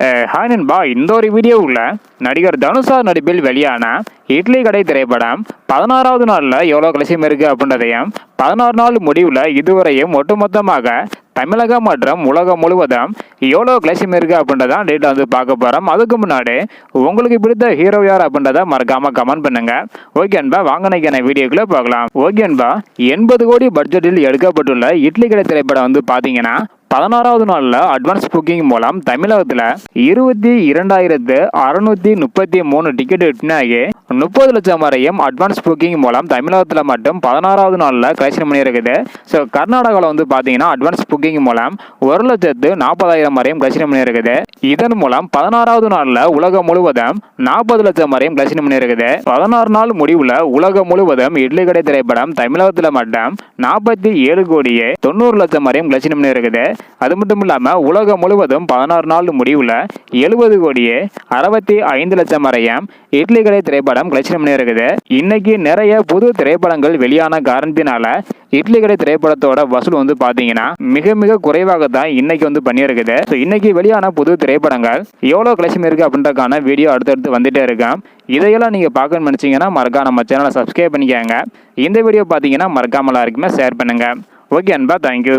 Hi நண்பா இந்த ஒரு வீடியோவில் நடிகர் தனுஷா நடிப்பில் வெளியான இட்லி கடை திரைப்படம் பதினாறாவது நாளில் எவ்வளோ கலசியம் இருக்குது அப்படின்றதையும் பதினாறு நாள் முடிவில் இதுவரையும் ஒட்டுமொத்தமாக தமிழகம் மற்றும் உலகம் முழுவதும் எவ்வளோ கிளசியம் இருக்குது அப்படின்றதான் டேட்டா வந்து பார்க்க போகிறோம் அதுக்கு முன்னாடி உங்களுக்கு பிடித்த ஹீரோ யார் அப்படின்றத மறக்காமல் கமெண்ட் பண்ணுங்க. ஓகே அன்பா வாங்கினைக்கான வீடியோக்குள்ளே பார்க்கலாம் ஓகே அன்பா எண்பது கோடி பட்ஜெட்டில் எடுக்கப்பட்டுள்ள இட்லி கடை திரைப்படம் வந்து பார்த்தீங்கன்னா பதினாறாவது நாளில் அட்வான்ஸ் புக்கிங் மூலம் தமிழகத்தில் இருபத்தி இரண்டாயிரத்து அறுநூத்தி முப்பத்தி மூணு டிக்கெட் விற்பனையாகி முப்பது லட்சம் வரையும் அட்வான்ஸ் புக்கிங் மூலம் தமிழகத்தில் மட்டும் பதினாறாவது நாளில் கலெக்ஷன் பண்ணியிருக்குது. ஸோ கர்நாடகாவில் வந்து பார்த்தீங்கன்னா அட்வான்ஸ் புக்கிங் மூலம் ஒரு லட்சத்து நாற்பதாயிரம் வரையும் கலெக்ஷன் பண்ணியிருக்குது. இதன் மூலம் பதினாறாவது நாளில் உலகம் முழுவதும் நாற்பது லட்சம் வரையும் கலெக்ஷன் பண்ணியிருக்குது. பதினாறு நாள் முடிவில் உலகம் முழுவதும் இட்லி கடை திரைப்படம் தமிழகத்தில் மட்டும் நாற்பத்தி ஏழு கோடியே தொண்ணூறு லட்சம் வரையும் கலெக்ஷன் பண்ணியிருக்குது. அது மட்டும் இல்லாமல் உலகம் முழுவதும் பதினாறு நாள் முடிவில் எழுபது கோடியே அறுபத்தி ஐந்து லட்சம் வரையும் இட்லி கடை திரைப்படம் கலெக்ஷன் பண்ணியிருக்குது. இன்னைக்கு நிறைய புது திரைப்படங்கள் வெளியான காரணத்தினால இட்லி கடை திரைப்படத்தோட வசூல் வந்து பார்த்தீங்கன்னா மிக மிக குறைவாக தான் இன்னைக்கு வந்து பண்ணியிருக்குது. ஸோ இன்னைக்கு வெளியான புது திரைப்படங்கள். எவ்வளோ கலெக்ஷன் இருக்குது அப்படின்றக்கான வீடியோ அடுத்தடுத்து வந்துகிட்டே இருக்கேன் இதையெல்லாம் நீங்கள் பார்க்கணும்னு நினச்சிங்கன்னா மறக்காம நம்ம சேனலை சப்ஸ்கிரைப் பண்ணிக்கோங்க. இந்த வீடியோ பார்த்தீங்கன்னா மறக்காமல் எல்லாருக்குமே ஷேர் பண்ணுங்கள் ஓகே அன்பா தேங்க்யூ